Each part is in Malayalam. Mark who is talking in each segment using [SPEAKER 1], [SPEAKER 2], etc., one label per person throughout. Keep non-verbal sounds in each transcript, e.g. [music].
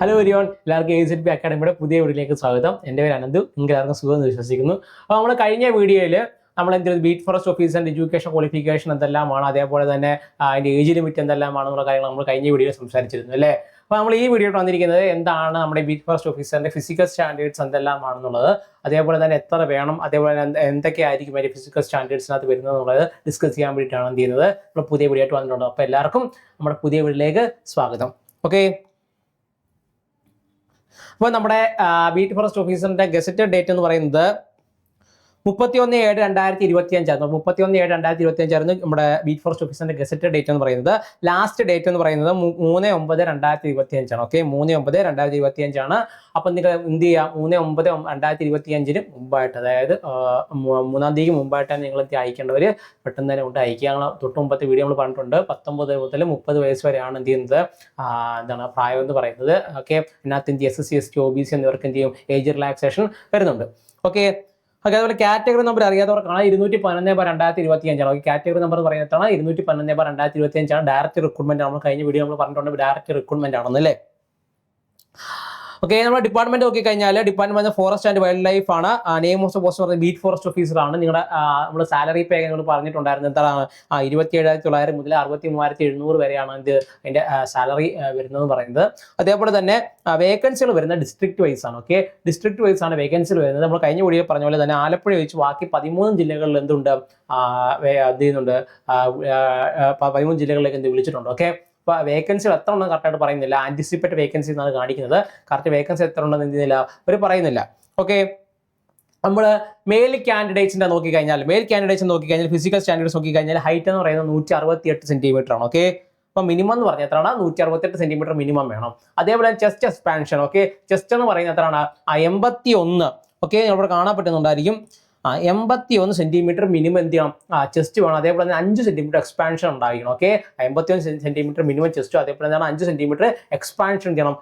[SPEAKER 1] ഹലോ എരിയോൺ എല്ലാവർക്കും എ സെറ്റ് ബി അക്കാഡമിയുടെ പുതിയ വീഡിയോയിലേക്ക് സ്വാഗതം. എന്റെ പേര് അനന്ത് നിങ്ങൾക്ക് എല്ലാവർക്കും സുഖം എന്ന് വിശ്വസിക്കുന്നു. അപ്പോൾ നമ്മൾ കഴിഞ്ഞ വീഡിയോയിൽ നമ്മൾ എന്തെങ്കിലും beat forest office and education qualification എന്തെല്ലാമാണ് അതേപോലെ തന്നെ അതിന്റെ ഏജ് ലിമിറ്റ് എന്തെല്ലാമാണെന്നുള്ള കാര്യങ്ങൾ നമ്മൾ കഴിഞ്ഞ വീഡിയോയിൽ സംസാരിച്ചിരുന്നു അല്ലേ? അപ്പോൾ നമ്മൾ ഈ വീഡിയോ വന്നിരിക്കുന്നത് എന്താണ് നമ്മുടെ ബീറ്റ് ഫോറസ്റ്റ് ഓഫീസറിന്റെ ഫിസിക്കൽ സ്റ്റാൻഡേർഡ്സ് എന്തെല്ലാമാണെന്നുള്ളത് അതേപോലെ തന്നെ എത്ര വേണം അതേപോലെ തന്നെ എന്ത് എന്തൊക്കെയായിരിക്കും അതിന്റെ ഫിസിക്കൽ സ്റ്റാൻഡേർഡ്സിനകത്ത് വരുന്നത് എന്നുള്ളത് ഡിസ്കസ് ചെയ്യാൻ വേണ്ടിയിട്ടാണ് എന്ത് ചെയ്യുന്നത്. നമ്മൾ പുതിയ വീഡിയോ ആയിട്ട് വന്നിട്ടുണ്ട്. അപ്പോൾ എല്ലാവർക്കും നമ്മുടെ പുതിയ വീഡിയോയിലേക്ക് സ്വാഗതം. ഓക്കെ അപ്പോൾ നമ്മുടെ ബീറ്റ് ഫോറസ്റ്റ് ഓഫീസറിന്റെ ഗസറ്റഡ് ഡേറ്റ് എന്ന് പറയുന്നത് മുപ്പത്തിയൊന്ന് ഏഴ് രണ്ടായിരത്തി ഇരുപത്തി അഞ്ചായിരുന്നു മുപ്പത്തിയൊന്ന് ഏഴ് രണ്ടായിരത്തി ഇരുപത്തി അഞ്ചായിരുന്നു നമ്മുടെ ബീറ്റ് ഫോറസ്റ്റ് ഓഫീസിന്റെ ഗസറ്റ് ഡേറ്റ് എന്ന് പറയുന്നത്. ലാസ്റ്റ് ഡേറ്റ് എന്ന് പറയുന്നത് മൂന്ന് ഒമ്പത് രണ്ടായിരത്തി ഇരുപത്തി അഞ്ചാണ് ഓക്കെ മൂന്ന് ഒമ്പത് രണ്ടായിരത്തി ഇരുപത്തി അഞ്ചാണ് അപ്പം നിങ്ങൾ എന്ത് ചെയ്യുക മൂന്ന് ഒമ്പത് രണ്ടായിരത്തി ഇരുപത്തി അഞ്ചിന് മുമ്പായിട്ട് അതായത് മൂന്നാം തീയതി മുമ്പായിട്ടാണ് നിങ്ങൾ അയക്കേണ്ടവർ പെട്ടെന്ന് തന്നെ കൊണ്ട് അയക്കുക. തൊട്ട് മുമ്പത്തെ വീഡിയോ നമ്മൾ പറഞ്ഞിട്ടുണ്ട്. പത്തൊമ്പത് മുതൽ മുപ്പത് വയസ്സ് വരെയാണ് എന്ത് ചെയ്യുന്നത്? എന്താണ് പ്രായം എന്ന് പറയുന്നത്. ഓക്കെ അതിനകത്ത് എന്ത് S S C S T O B C എന്നിവർക്ക് എന്ത് ചെയ്യും? ഏജ് റിലാക്സേഷൻ വരുന്നുണ്ട്. ഓക്കെ ഓക്കെ അതുപോലെ കാറ്റഗറി നമ്പർ അറിയാത്തവർക്കാണ് ഇരുന്നൂറ്റി പതിനൊന്ന് ബാർ രണ്ടായിരത്തി ഇരുപത്തി അഞ്ചാണ് ഓക്കെ കാറ്റഗറി നമ്പർ പറയുന്നതാണ് ഇരുന്നൂറ്റി പതിനൊന്ന് ബാർ രണ്ടായിരത്തി ഇരുപത്തി അഞ്ചാണ് ഡയറക്റ്റ് റിക്രൂട്ട്മെന്റ് നമ്മൾ കഴിഞ്ഞ വീഡിയോ നമ്മൾ പറഞ്ഞിട്ടുണ്ട്. ഡയറക്റ്റ് റിക്രൂട്ട്മെന്റ് ആണെന്ന് അല്ലേ? ഓക്കെ നമ്മുടെ ഡിപ്പാർട്ട്മെന്റ് നോക്കി കഴിഞ്ഞാൽ department forest and wildlife ആണ്. നെയിം ഓഫ് പോസ്റ്റ് പറയുന്നത് ബീറ്റ് ഫോറസ്റ്റ് ഓഫീസറാണ് നിങ്ങളുടെ നമ്മുടെ സാലറി പേ നിങ്ങൾ പറഞ്ഞിട്ടുണ്ടായിരുന്നു എന്താണ് ഇരുപത്തി ഏഴായിരത്തി തൊള്ളായിരം മുതൽ അറുപത്തി മൂവായിരത്തി എഴുന്നൂറ് വരെയാണ് ഇത് അതിന്റെ സാലറി വരുന്നതെന്ന് പറയുന്നത്. അതേപോലെ തന്നെ വേക്കൻസികൾ വരുന്നത് ഡിസ്ട്രിക്ട് വൈസ് ആണ്. ഓക്കെ ഡിസ്ട്രിക്ട് വൈസ് ആണ് വേക്കൻസികൾ വരുന്നത്. നമ്മൾ കഴിഞ്ഞ വീഡിയോ പറഞ്ഞ പോലെ തന്നെ ആലപ്പുഴ വെച്ച് ബാക്കി പതിമൂന്ന് ജില്ലകളിൽ എന്തുണ്ട്? വേ- ചെയ്യുന്നുണ്ട്? പതിമൂന്ന് ജില്ലകളിലേക്ക് എന്ത് വിളിച്ചിട്ടുണ്ട്? ഓക്കെ അപ്പോൾ വേക്കൻസികൾ എത്ര ഉണ്ടെന്ന് കറക്റ്റായിട്ട് പറയുന്നില്ല. ആന്റിസിപ്പേറ്റ് വേക്കൻസി എന്നാണ് കാണിക്കുന്നത്. കറക്റ്റ് വേക്കൻസി എത്ര ഉണ്ടെന്ന് എന്ത് ചെയ്യുന്നില്ല. അവർ പറയുന്നില്ല. ഓക്കെ നമ്മൾ മെയിൽ കാൻഡിഡേറ്റ്സിന്റെ നോക്കി കഴിഞ്ഞാൽ മെയിൽ കാൻഡിഡേറ്റ്സ് നോക്കി കഴിഞ്ഞാൽ ഫിസിക്കൽ സ്റ്റാൻഡേർഡ്സ് നോക്കി കഴിഞ്ഞാൽ ഹൈറ്റ് എന്ന് പറയുന്നത് നൂറ്റി അറുപത്തി എട്ട് സെന്റിമീറ്റർ ആണ്. ഓക്കെ അപ്പോൾ മിനിമം എന്ന് പറഞ്ഞാൽ എത്രയാണ്? നൂറ്റി അറുപത്തെട്ട് സെന്റിമീറ്റർ മിനിമം വേണം. അതേപോലെ ചെസ്റ്റ് എക്സ്പാൻഷൻ ഓക്കെ ചെസ്റ്റ് എന്ന് പറയുന്നത് എത്രയാണ്? എൺപത്തി ഒന്ന് ഓക്കെ ഇവിടെ കാണാൻ പറ്റുന്നുണ്ടായിരിക്കും. എൺപത്തി ഒന്ന് സെന്റിമീറ്റർ മിനിമം എന്ത് ചെയ്യണം? ആ ചെസ്റ്റ് വേണം. അതേപോലെ തന്നെ അഞ്ച് സെന്റിമീറ്റർ എക്സ്പാൻഷൻ ഉണ്ടായിരിക്കണം ഓക്കെ എൺപത്തി ഒന്ന് സെന്റിമീറ്റർ മിനിമം ചെസ്റ്റും അതേപോലെ തന്നെ അഞ്ച് സെന്റിമീറ്റർ എക്സ്പാൻഷൻ ചെയ്യണം?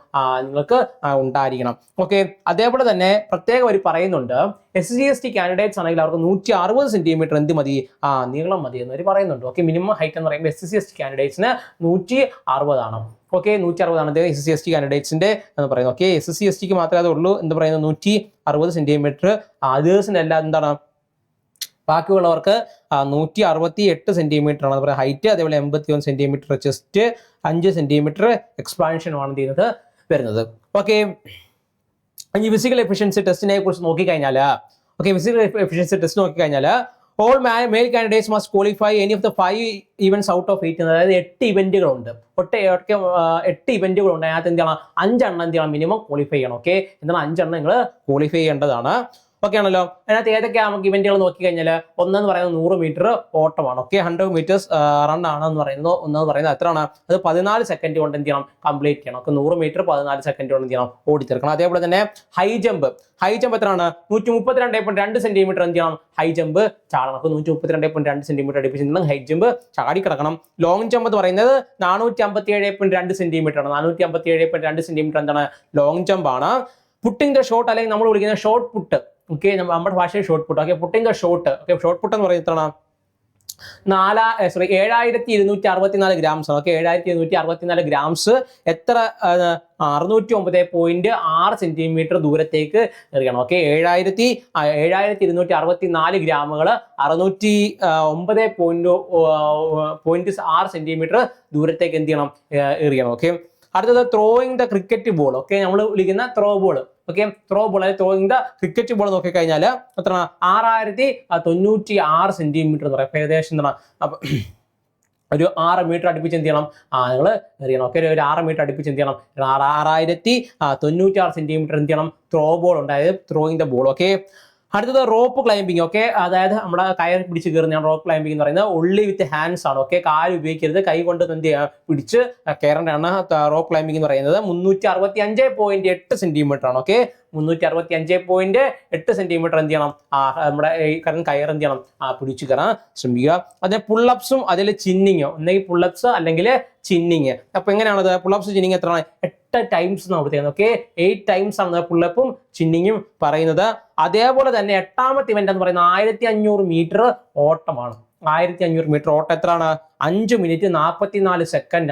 [SPEAKER 1] നിങ്ങൾക്ക് ഉണ്ടായിരിക്കണം ഓക്കെ അതേപോലെ തന്നെ പ്രത്യേകം അവർ പറയുന്നുണ്ട് S C S T candidates ആണെങ്കിൽ അവർക്ക് നൂറ്റി അറുപത് സെന്റിമീറ്റർ എന്ത് മതി? ആ നീളം മതി എന്ന് അവർ പറയുന്നുണ്ട് ഓക്കെ മിനിമം ഹൈറ്റ് എന്ന് പറയുമ്പോൾ എസ് സി എസ് ടി കാൻഡിഡേറ്റ്സിന് നൂറ്റി അറുപതാണ് ഓക്കെ നൂറ്റി അറുപതാണ് അദ്ദേഹം എസ് സി എസ് ടി കാൻഡിഡേറ്റ്സിന്റെ എന്ന് പറയുന്നത് ഓക്കെ എസ് സി എസ് ടിക്ക് മാത്രമേ അതുള്ളൂ. എന്ന് പറയുന്നത് നൂറ്റി അറുപത് സെന്റിമീറ്റർ അതേഴ്സിന് എല്ലാം എന്താണ്? ബാക്കിയുള്ളവർക്ക് നൂറ്റി അറുപത്തി എട്ട് സെന്റിമീറ്റർ ആണ്. പറയുന്നത് ഹൈറ്റ് അതേപോലെ എൺപത്തി ഒന്ന് സെന്റിമീറ്റർ ചെസ്റ്റ് അഞ്ച് സെന്റിമീറ്റർ എന്ത് ചെയ്യുന്നത് വരുന്നത്. ഓക്കെ ഈ ഫിസിക്കൽ എഫിഷ്യൻസി ടെസ്റ്റിനെ കുറിച്ച് നോക്കിക്കഴിഞ്ഞാൽ ഓക്കെ ഫിസിക്കൽ എഫിഷ്യൻസി ടെസ്റ്റ് നോക്കിക്കഴിഞ്ഞാൽ all male candidates must qualify any of the five events out of eight അതായത് എട്ട് ഇവന്റുകളുണ്ട് ഒട്ട ഒട്ട എട്ട് ഇവന്റുകളുണ്ട് അതിനകത്ത് എന്ത് ചെയ്യണം? അഞ്ചെണ്ണം എന്ത് ചെയ്യണം? മിനിമം ക്വാളിഫൈ ചെയ്യണം. ഓക്കെ എന്താണ് അഞ്ചെണ്ണം നിങ്ങൾ ക്വാളിഫൈ ചെയ്യേണ്ടതാണ്. ഓക്കെ ആണല്ലോ അതിനകത്ത് ഏതൊക്കെയാണ് നമുക്ക് ഇവന്റുകൾ നോക്കി കഴിഞ്ഞാൽ ഒന്നെന്ന് പറയുന്നത് നൂറ് മീറ്റർ ഓട്ടമാണ്. ഓക്കെ ഹൺഡ്രഡ് മീറ്റേഴ്സ് റൺ ആണെന്ന് പറയുന്നത് ഒന്നെന്ന് പറയുന്നത് എത്രയാണ് അത് പതിനാല് സെക്കൻഡ് കൊണ്ട് എന്ത് ചെയ്യണം? കംപ്ലീറ്റ് ചെയ്യണം. ഓക്കെ നൂറ് മീറ്റർ പതിനാല് സെക്കൻഡ് കൊണ്ട് എന്ത് ചെയ്യണം? ഓടിത്തീർക്കണം അതേപോലെ തന്നെ ഹൈ ജമ്പ് ഹൈ ജമ്പ് എത്രയാണ്? നൂറ്റി മുപ്പത്തിരണ്ട് പോയിന്റ് രണ്ട് സെന്റിമീറ്റർ എന്ത് ചെയ്യണം? ഹൈ ജമ്പ് ചാടണം. അപ്പോൾ നൂറ്റി മുപ്പത്തിരണ്ട് പോയിന്റ് രണ്ട് സെന്റിമീറ്റർ അടുപ്പിച്ച് ഹൈ ജമ്പ് ചാടി കിടക്കണം. ലോങ് ജമ്പ് എന്ന് പറയുന്നത് നാനൂറ്റി അമ്പത്തി ഏഴ് പോയിന്റ് രണ്ട് സെന്റിമീറ്റർ ആണ്. നാനൂറ്റി അമ്പത്തി ഏഴ് പോയിന്റ് രണ്ട് സെന്റിമീറ്റർ എന്താണ്? ലോങ് ജമ്പ് ആണ്. പുട്ടിംഗ് ഷോട്ട് അല്ലെങ്കിൽ നമ്മൾ വിളിക്കുന്ന ഷോർട്ട് പുട്ട് ഓക്കെ നമ്മുടെ ഭാഷയിൽ ഷോർട്ട് പുട്ട് ഓക്കെ പുട്ടിന്റെ ഷോർട്ട് ഓക്കെ ഷോർട്ട് പുട്ട് എന്ന് പറയുന്നത് എത്രയാണ്? നാലാ സോറി ഏഴായിരത്തി ഇരുന്നൂറ്റി അറുപത്തിനാല് ഗ്രാംസ് ആണ്. ഓക്കെ ഏഴായിരത്തി ഇരുന്നൂറ്റി അറുപത്തിനാല് ഗ്രാംസ് എത്ര അറുന്നൂറ്റി ഒമ്പത് പോയിന്റ് ആറ് സെന്റിമീറ്റർ ദൂരത്തേക്ക് എറിയണം. ഓക്കെ ഏഴായിരത്തി ഏഴായിരത്തി ഇരുന്നൂറ്റി അറുപത്തി നാല് ഗ്രാമുകൾ അറുന്നൂറ്റി ഒമ്പത് പോയിന്റ് പോയിന്റ് ആറ് സെന്റിമീറ്റർ ദൂരത്തേക്ക് എന്ത് ചെയ്യണം? എറിയണം. ഓക്കെ അടുത്തത് throwing the cricket ball okay നമ്മൾ വിളിക്കുന്ന throw ball okay throw ball അല്ലെങ്കിൽ ത്രോയിങ് ദ ക്രിക്കറ്റ് ബോൾ നോക്കി കഴിഞ്ഞാൽ എത്ര ആറായിരത്തി തൊണ്ണൂറ്റി ആറ് സെന്റിമീറ്റർ എന്ന് പറയാം. ഏകദേശം എന്താണ്? [clears throat] ഒരു ആറ് മീറ്റർ അടുപ്പിച്ച് എന്ത് ചെയ്യണം? ആ നിങ്ങൾ എറിയണം ഓക്കെ ഒരു ആറ് മീറ്റർ അടുപ്പിച്ച് എന്ത് ചെയ്യണം? ആറായിരത്തി തൊണ്ണൂറ്റി ആറ് സെന്റിമീറ്റർ എന്ത് ചെയ്യണം? ത്രോ ബോൾ ഉണ്ട്. അതായത് ത്രോയിങ് ദ ബോൾ ഓക്കെ അടുത്തത് റോപ്പ് ക്ലൈമ്പിംഗ് ഓക്കെ അതായത് നമ്മുടെ കയർ പിടിച്ച് കയറുന്ന റോപ്പ് ക്ലൈമ്പിംഗ് എന്ന് പറയുന്നത്. ഉള്ളി വിത്ത് ഹാൻഡ്സ് ആണ് ഓക്കെ കാൽ ഉപയോഗിക്കരുത്. കൈ കൊണ്ട് എന്ത് പിടിച്ച് കയറേണ്ടതാണ് റോപ്പ് ക്ലൈമ്പിംഗ് എന്ന് പറയുന്നത്. മുന്നൂറ്റി അറുപത്തി അഞ്ച് പോയിന്റ് എട്ട് സെന്റിമീറ്റർ ആണ് ഓക്കെ മുന്നൂറ്റി അറുപത്തി അഞ്ച് പോയിന്റ് എട്ട് സെന്റിമീറ്റർ എന്ത് ചെയ്യണം? ആ നമ്മുടെ കാരണം കയർ എന്ത് ചെയ്യണം? ആ പിടിച്ചു കയറാൻ ശ്രമിക്കുക. അതിന് പുള്ളപ്സും അതിൽ ചിന്നിങ്ങോ ഒന്നെങ്കിൽ പുള്ളപ്സ് അല്ലെങ്കിൽ ചിന്നിങ് അപ്പൊ എങ്ങനെയാണത്? പുള്ളപ്സ് ചിന്നിങ് എത്രയാണ്? എട്ട് ടൈംസ് എന്നാണ് ചെയ്യുന്നത്. ഓക്കെ എയ്റ്റ് ടൈംസ് ആണ് പുള്ളപ്പും ചിന്നിങ്ങും പറയുന്നത്. അതേപോലെ തന്നെ എട്ടാമത്തെ ഇവന്റ് എന്ന് പറയുന്നത് ആയിരത്തി അഞ്ഞൂറ് മീറ്റർ ഓട്ടമാണ്. ആയിരത്തി അഞ്ഞൂറ് മീറ്റർ ഓട്ടം എത്രയാണ്? അഞ്ച് മിനിറ്റ് നാൽപ്പത്തിനാല്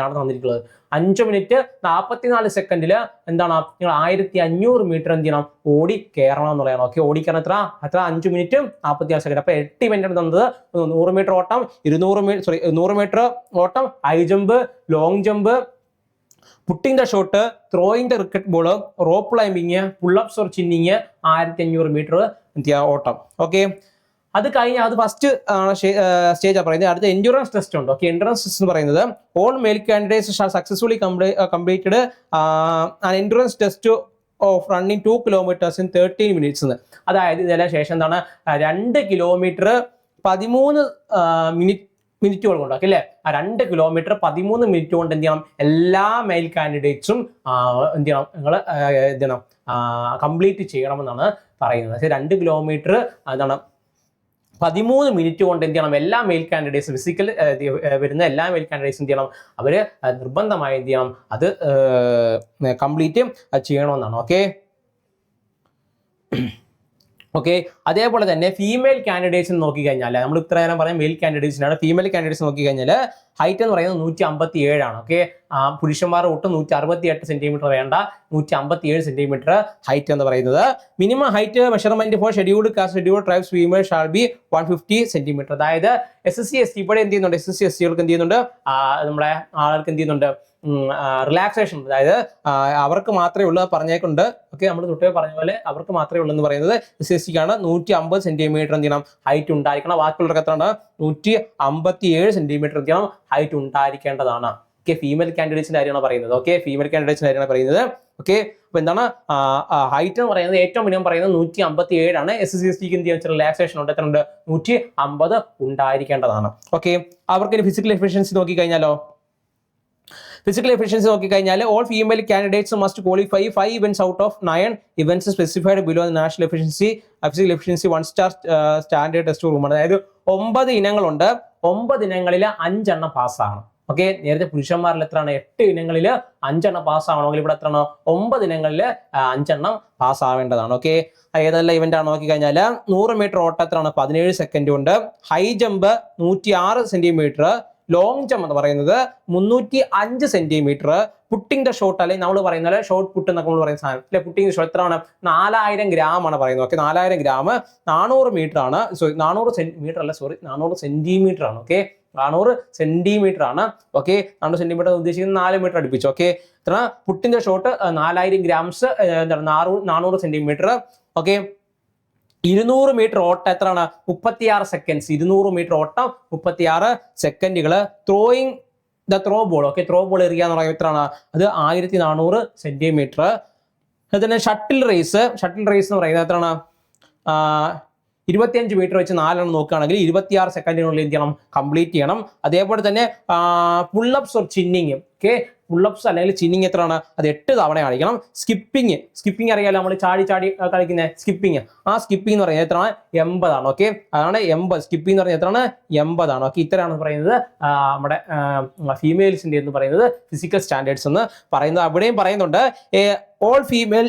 [SPEAKER 1] ആണ് തന്നിരിക്കുന്നത്. അഞ്ച് മിനിറ്റ് നാൽപ്പത്തിനാല് സെക്കൻഡിൽ എന്താണ്? നിങ്ങൾ ആയിരത്തി അഞ്ഞൂറ് മീറ്റർ എന്ത് ചെയ്യണം? ഓടി കയറണം എന്നുള്ളതാണ് ഓക്കെ ഓടിക്കണം എത്ര? എത്ര? അഞ്ച് മിനിറ്റ് നാൽപ്പത്തിനാല് സെക്കൻഡ് അപ്പൊ എട്ട് ഇവന്റ് തന്നത്. നൂറ് മീറ്റർ ഓട്ടം ഇരുന്നൂറ് മീറ്റർ സോറി നൂറ് മീറ്റർ ഓട്ടം high jump long jump putting shot throwing cricket ball rope climbing pullups or chinning ആയിരത്തി അഞ്ഞൂറ് മീറ്റർ എന്ത് ഓട്ടം. ഓക്കെ അത് കഴിഞ്ഞ് അത് ഫസ്റ്റ് സ്റ്റേജ് പറയുന്നത്. അടുത്ത എൻഡ്യൂറൻസ് ടെസ്റ്റ് ഉണ്ട്. ഓക്കെ എൻഡ്യൂറൻസ് ടെസ്റ്റ് എന്ന് പറയുന്നത് all male candidates successfully completed endurance test of running two kilometres in thirteen minutes എന്ന്. അതായത് ഇതിന് ശേഷം എന്താണ്? രണ്ട് കിലോമീറ്റർ പതിമൂന്ന് മിനിറ്റ് മിനിറ്റുകൾ കൊണ്ട് ഓക്കെ അല്ലേ? ആ രണ്ട് കിലോമീറ്റർ പതിമൂന്ന് മിനിറ്റ് കൊണ്ട് എന്ത് ചെയ്യണം? എല്ലാ മെയിൽ കാൻഡിഡേറ്റ്സും എന്ത് ചെയ്യണം? നിങ്ങൾ എന്ത് ചെയ്യണം? കംപ്ലീറ്റ് ചെയ്യണമെന്നാണ് പറയുന്നത്. രണ്ട് കിലോമീറ്റർ എന്താണ്? പതിമൂന്ന് മിനിറ്റ് കൊണ്ട് എന്ത് ചെയ്യണം? എല്ലാ മെയിൽ കാൻഡിഡേറ്റ്സും ഫിസിക്കൽ വരുന്ന എല്ലാ മെയിൽ കാൻഡിഡേറ്റ്സും എന്ത് ചെയ്യണം? അവർ നിർബന്ധമായി എന്ത് ചെയ്യണം? അത് കംപ്ലീറ്റ് ചെയ്യണമെന്നാണ്. ഓക്കെ ഓക്കെ അതേപോലെ തന്നെ ഫീമെയിൽ കാൻഡിഡേറ്റ്സ് നോക്കി കഴിഞ്ഞാൽ നമ്മൾ ഇത്ര നേരം പറയാം മെയിൽ കാൻഡിഡേറ്റ്സിനാണ് ഫീമെയിൽ കാൻഡിഡേറ്റ്സ് നോക്കി കഴിഞ്ഞാൽ ഹൈറ്റ് എന്ന് പറയുന്നത് നൂറ്റി അമ്പത്തി ഏഴാണ് ഓക്കെ പുരുഷന്മാർ ഒട്ടും നൂറ്റി അറുപത്തി എട്ട് സെന്റിമീറ്റർ വേണ്ട നൂറ്റി അമ്പത്തി ഏഴ് സെന്റിമീറ്റർ ഹൈറ്റ് എന്ന് പറയുന്നത്. Minimum height measurement for scheduled caste schedule tribes female shall be one fifty centimetre അതായത് S S C S T ഇവിടെ എന്ത് ചെയ്യുന്നുണ്ട്? എസ് എസ് സി എസ് ടികൾക്ക് എന്ത് ചെയ്യുന്നുണ്ട്? നമ്മുടെ ആളുകൾക്ക് എന്ത് ചെയ്യുന്നുണ്ട്? റിലാക്സേഷൻ അതായത് അവർക്ക് മാത്രമേ ഉള്ളൂ പറഞ്ഞേക്കുണ്ട് ഓക്കെ നമ്മൾ തൊട്ടേ പറഞ്ഞ പോലെ അവർക്ക് മാത്രമേ ഉള്ളൂ എന്ന് പറയുന്നത് സിക്കാണ് നൂറ്റി അമ്പത് സെന്റിമീറ്റർ എന്ത് ചെയ്യണം? ഹൈറ്റ് ഉണ്ടായിരിക്കണം. ബാക്കിയുള്ളവർക്ക് എത്രയാണ്? നൂറ്റി അമ്പത്തി ഏഴ് സെന്റിമീറ്റർ എന്ത് ചെയ്യണം? ഹൈറ്റ് ഉണ്ടായിരിക്കേണ്ടതാണ്. ഓക്കെ ഫീമെയിൽ കാൻഡിഡേറ്റ്സിന്റെ കാര്യമാണ് പറയുന്നത്. ഓക്കെ ഫീമെയിൽ കാൻഡിഡേറ്റ്സിന്റെ കാര്യമാണ് പറയുന്നത്. ഓക്കെ അപ്പൊ എന്താണ്? ഹൈറ്റ് എന്ന് പറയുന്നത് ഏറ്റവും മിനിമം പറയുന്നത് നൂറ്റി അമ്പത്തി ഏഴാണ് എസ് എസ് സി എസ് ടിക്ക് എന്ത് ചെയ്യാൻ റിലാക്സേഷൻ ഉണ്ട് എത്ര ഉണ്ട്. നൂറ്റി അമ്പത് ഉണ്ടായിരിക്കേണ്ടതാണ്. ഓക്കെ അവർക്ക് ഫിസിക്കൽ എഫിഷ്യൻസി നോക്കി കഴിഞ്ഞാലോ ഫിസിക്കൽ എഫിഷ്യൻസി നോക്കിക്കഴിഞ്ഞാൽ all female candidates must qualify five events out of nine events specified below national efficiency physical efficiency one star standard test റൂമാണ് അതായത് ഒമ്പത് ഇനങ്ങളുണ്ട്. ഒമ്പത് ഇനങ്ങളിൽ അഞ്ചെണ്ണം പാസ്സാണ് ഓക്കെ നേരത്തെ പുരുഷന്മാരിൽ എത്രയാണ്? എട്ട് ഇനങ്ങളിൽ അഞ്ചെണ്ണം പാസ്സാവണമെങ്കിൽ ഇവിടെ എത്രയാണ്? ഒമ്പത് ഇനങ്ങളിൽ അഞ്ചെണ്ണം പാസ്സാവേണ്ടതാണ് ഓക്കെ ഏതെല്ലാം ഇവന്റ് ആണ് നോക്കിക്കഴിഞ്ഞാൽ നൂറ് മീറ്റർ ഓട്ടത്തിലാണ് പതിനേഴ് സെക്കൻഡ് ഉണ്ട്. ഹൈ ജമ്പ് നൂറ്റി ആറ് സെന്റിമീറ്റർ ലോങ് ജമ്പ് എന്ന് പറയുന്നത് മുന്നൂറ്റി അഞ്ച് സെന്റിമീറ്റർ പുട്ടിംഗ് ദ ഷോട്ട് അല്ലെങ്കിൽ നമ്മൾ പറയുന്നത് ഷോർട്ട് പുട്ട് എന്നൊക്കെ നമ്മൾ പറയുന്ന സാധനം. അല്ലെ പുട്ടിംഗ് ഷോട്ട് എത്രയാണ്? നാലായിരം ഗ്രാം ആണ് പറയുന്നത്. ഓക്കെ നാലായിരം ഗ്രാം നാനൂറ് മീറ്റർ ആണ്. സോറി നാനൂറ് സെന്റിമീറ്റർ അല്ല സോറി നാനൂറ് സെന്റിമീറ്റർ ആണ്. ഓക്കെ നാനൂറ് സെന്റിമീറ്റർ ആണ്. ഓക്കെ നാനൂറ് സെന്റിമീറ്റർ ഉദ്ദേശിക്കുന്നത് നാല് മീറ്റർ അടുപ്പിച്ചു. ഓക്കെ പുട്ടിന്റെ ഷോട്ട് നാലായിരം ഗ്രാംസ് എന്താണ്? നാനൂറ് സെന്റിമീറ്റർ ഓക്കെ ഇരുന്നൂറ് മീറ്റർ ഓട്ടം എത്രയാണ്? മുപ്പത്തിയാറ് സെക്കൻഡ്സ് ഇരുന്നൂറ് മീറ്റർ ഓട്ടം മുപ്പത്തിയാറ് സെക്കൻഡുകൾ throwing the throw ball okay throw ball എറിയുക എന്ന് പറയുന്നത് എത്രയാണ്? അത് ആയിരത്തി നാനൂറ് സെന്റിമീറ്റർ അതുതന്നെ ഷട്ടിൽ റേസ് ഷട്ടിൽ റേസ് എന്ന് പറയുന്നത് എത്രയാണ്? ഇരുപത്തിയഞ്ച് മീറ്റർ വെച്ച് നാലെണ്ണം നോക്കുകയാണെങ്കിൽ ഇരുപത്തിയാറ് സെക്കൻഡിനുള്ളിൽ എന്ത് ചെയ്യണം? കംപ്ലീറ്റ് ചെയ്യണം. അതേപോലെ തന്നെ pullups or chinning okay pullups അല്ലെങ്കിൽ ചിന്നിങ് എത്രയാണ്? അത് എട്ട് തവണ കളിക്കണം സ്കിപ്പിംഗ് സ്കിപ്പിംഗ് അറിയാലോ നമ്മൾ ചാടി ചാടി കളിക്കുന്ന? സ്കിപ്പിംഗ് ആ സ്കിപ്പിംഗ് എന്ന് പറയുന്നത് എത്രയാണ്? എൺപതാണ് ഓക്കെ അതാണ് എൺപത്. സ്കിപ്പിംഗ് എന്ന് പറയുന്നത് എത്രയാണ്? എൺപതാണ് ഓക്കെ ഇത്രയാണ് പറയുന്നത് നമ്മുടെ ഫീമെയിൽസിന്റെ എന്ന് പറയുന്നത് ഫിസിക്കൽ സ്റ്റാൻഡേർഡ്സ് എന്ന് പറയുന്നത്. അവിടെയും പറയുന്നുണ്ട് all female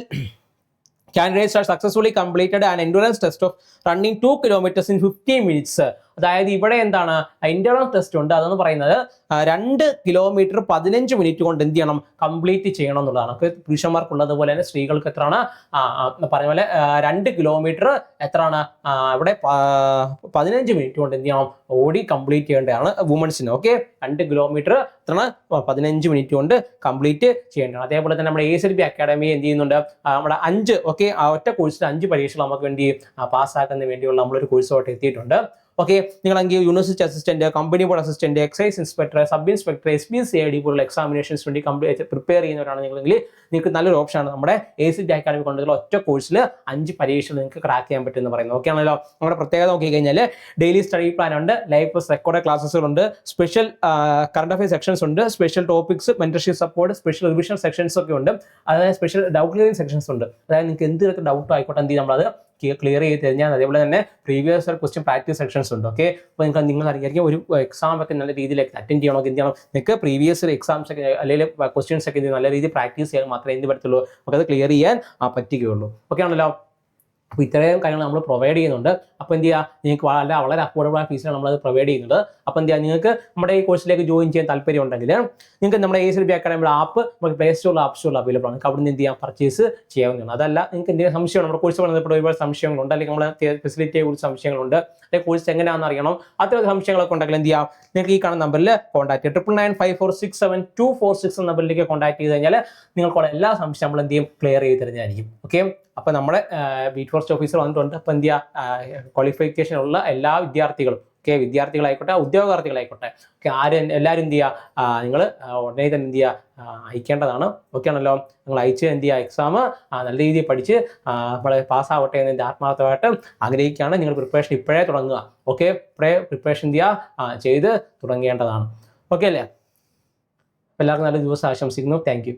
[SPEAKER 1] candidates are successfully completed an endurance test of running 2 kilometers in 15 minutes. അതായത് ഇവിടെ എന്താണ്? ഇന്റർണൽ ടെസ്റ്റ് ഉണ്ട്. അതെന്ന് പറയുന്നത് രണ്ട് കിലോമീറ്റർ പതിനഞ്ച് മിനിറ്റ് കൊണ്ട് എന്ത് ചെയ്യണം? കംപ്ലീറ്റ് ചെയ്യണം എന്നുള്ളതാണ്. പുരുഷന്മാർക്കുള്ളത് പുരുഷന്മാർക്കുള്ളതുപോലെ തന്നെ സ്ത്രീകൾക്ക് എത്രയാണ്? പറഞ്ഞ പോലെ രണ്ട് കിലോമീറ്റർ എത്രയാണ്? ഇവിടെ പതിനഞ്ച് മിനിറ്റ് കൊണ്ട് എന്ത് ചെയ്യണം? ഓടി കംപ്ലീറ്റ് ചെയ്യേണ്ടതാണ് വുമൻസിന് ഓക്കെ രണ്ട് കിലോമീറ്റർ എത്രയാണ്? പതിനഞ്ച് മിനിറ്റ് കൊണ്ട് കംപ്ലീറ്റ് ചെയ്യേണ്ടതാണ്. അതേപോലെ തന്നെ നമ്മുടെ എ സി ബി അക്കാഡമി എന്ത് ചെയ്യുന്നുണ്ട്? നമ്മുടെ അഞ്ച് ഓക്കെ ഒറ്റ കോഴ്സിൽ അഞ്ച് പരീക്ഷകൾ നമുക്ക് വേണ്ടി പാസ്സാക്കുന്നതിന് വേണ്ടിയുള്ള നമ്മളൊരു കോഴ്സുമായിട്ട് എത്തിയിട്ടുണ്ട്. Okay നിങ്ങളെങ്കിൽ university assistant company board assistant excise inspector sub inspector S B C I D പോലുള്ള എക്സാമിനേഷൻസ് വേണ്ടി പ്രിപ്പയർ ചെയ്യുന്നവരാണ് നിങ്ങളെങ്കിൽ നിങ്ങൾക്ക് നല്ലൊരു ഓപ്ഷനാണ് നമ്മുടെ എ സി ടി അക്കാഡമി കൊണ്ടുള്ള ഒറ്റ കോഴ്സിൽ അഞ്ച് പരീക്ഷകൾ നിങ്ങൾക്ക് ക്രാക്ക് ചെയ്യാൻ പറ്റും എന്ന് പറയുന്നത്. ഓക്കെ ആണല്ലോ? നമ്മുടെ പ്രത്യേകത നോക്കി കഴിഞ്ഞാൽ ഡെയിലി സ്റ്റഡി പ്ലാൻ ഉണ്ട് ലൈവ് പ്ലസ് റെക്കോർഡ് ക്ലാസ്സുകളുണ്ട് സ്പെഷ്യൽ കറണ്ട് അഫയർ സെക്ഷൻസ് ഉണ്ട് special topics mentorship support special revision sections ഒക്കെ ഉണ്ട്. അതായത് സ്പെഷ്യൽ ഡൗട്ട് ക്ലിയറിംഗ് സെക്ഷൻസ് ഉണ്ട്. അതായത് നിങ്ങൾക്ക് എന്ത് ഡൗട്ട് ആയിക്കോട്ടെ എന്ത് ചെയ്യും നമ്മളത് ക്ലിയർ ചെയ്ത് കഴിഞ്ഞാൽ അതേപോലെ തന്നെ പ്രീവിയസ് ക്വസ്റ്റ്യൻ പ്രാക്ടീസ് സെക്ഷൻസ് ഉണ്ട്. ഓക്കെ അപ്പോൾ നിങ്ങൾ നിങ്ങൾ അറിയായിരിക്കും ഒരു എക്സാം ഒക്കെ നല്ല രീതിയിലേക്ക് അറ്റൻഡ് ചെയ്യണമെങ്കിൽ എന്ത് ചെയ്യണം? നിങ്ങൾക്ക് പ്രീവിയസ് എക്സാംസ് ഒക്കെ അല്ലെങ്കിൽ ക്വസ്റ്റ്യൻസ് ഒക്കെ നല്ല രീതിയിൽ പ്രാക്ടീസ് ചെയ്യാൻ മാത്രമേ എന്ത് പറ്റത്തുള്ളൂ? നമുക്ക് അത് ക്ലിയർ ചെയ്യാൻ പറ്റുകയുള്ളൂ. ഓക്കെ ആണല്ലോ? അപ്പോൾ ഇത്രയും കാര്യങ്ങൾ നമ്മൾ പ്രൊവൈഡ് ചെയ്യുന്നുണ്ട്. അപ്പോൾ എന്ത് ചെയ്യുക നിങ്ങൾക്ക് വളരെ വളരെ അഫോർഡബിൾ ആയ ഫീസിലാണ് നമ്മളത് പ്രൊവൈഡ് ചെയ്യുന്നത്. അപ്പോൾ എന്ത് നിങ്ങൾക്ക് നമ്മുടെ ഈ കോഴ്സിലേക്ക് ജോയിൻ ചെയ്യാൻ താല്പര്യം ഉണ്ടെങ്കിൽ നിങ്ങൾക്ക് നമ്മുടെ എ സി ബി അക്കാഡമിയുടെ ആപ്പ് നമുക്ക് പ്ലേ സ്റ്റോറിൽ ആപ്പ് സ്റ്റോറിൽ അവൈലബിൾ ആണ്. അവിടെ നിന്ന് എന്ത് ചെയ്യാം? പർച്ചേസ് ചെയ്യാവുന്നതാണ്. അതല്ല നിങ്ങൾക്ക് എന്തെങ്കിലും സംശയം നമ്മുടെ കോഴ്സ് ബന്ധപ്പെട്ട് ഒരുപാട് സംശയങ്ങളുണ്ട്. അല്ലെങ്കിൽ നമ്മുടെ ഫെസിലിറ്റിയെ കുറിച്ച് സംശയങ്ങളുണ്ട്. അല്ലെങ്കിൽ കോഴ്സ് എങ്ങനെയാണെന്ന് അറിയണം. അത്തരം സംശയങ്ങളൊക്കെ ഉണ്ടെങ്കിൽ എന്ത് ചെയ്യാം? നിങ്ങൾക്ക് ഈ കാണുന്ന നമ്പറിൽ contact triple nine five four six seven two four six നമ്പറിലേക്ക് കോൺടാക്ട് ചെയ്ത് കഴിഞ്ഞാൽ നിങ്ങൾക്കുള്ള എല്ലാ സംശയം നമ്മൾ എന്ത് ചെയ്യും? ക്ലിയർ ചെയ്ത് തരുന്നതായിരിക്കും. ഓക്കെ അപ്പോൾ നമ്മുടെ ബീറ്റ് ഫോറസ്റ്റ് ഓഫീസർ വന്നിട്ടുണ്ട്. അപ്പോൾ എന്ത് ക്വാളിഫിക്കേഷൻ ഉള്ള എല്ലാ വിദ്യാർത്ഥികളും. ഓക്കെ വിദ്യാർത്ഥികളായിക്കോട്ടെ ഉദ്യോഗാർത്ഥികളായിക്കോട്ടെ. ഓക്കെ ആരും എല്ലാവരും എന്ത് ചെയ്യുക നിങ്ങൾ ഉടനെ തന്നെ എന്ത് ചെയ്യുക അയക്കേണ്ടതാണ്. ഓക്കെ ആണല്ലോ? നിങ്ങൾ അയച്ച് എന്ത് ചെയ്യുക എക്സാം നല്ല രീതിയിൽ പഠിച്ച് വളരെ പാസ്സാവട്ടെ എന്ന് എന്റെ ആത്മാർത്ഥമായിട്ട് ആഗ്രഹിക്കുകയാണ്. നിങ്ങൾ പ്രിപ്പറേഷൻ ഇപ്പോഴേ തുടങ്ങുക. ഓക്കെ ഇപ്പോഴേ പ്രിപ്പറേഷൻ എന്ത് ചെയ്യുക ചെയ്ത് തുടങ്ങേണ്ടതാണ്. ഓക്കെ അല്ലേ? എല്ലാവർക്കും നല്ല ദിവസം ആശംസിക്കുന്നു. താങ്ക്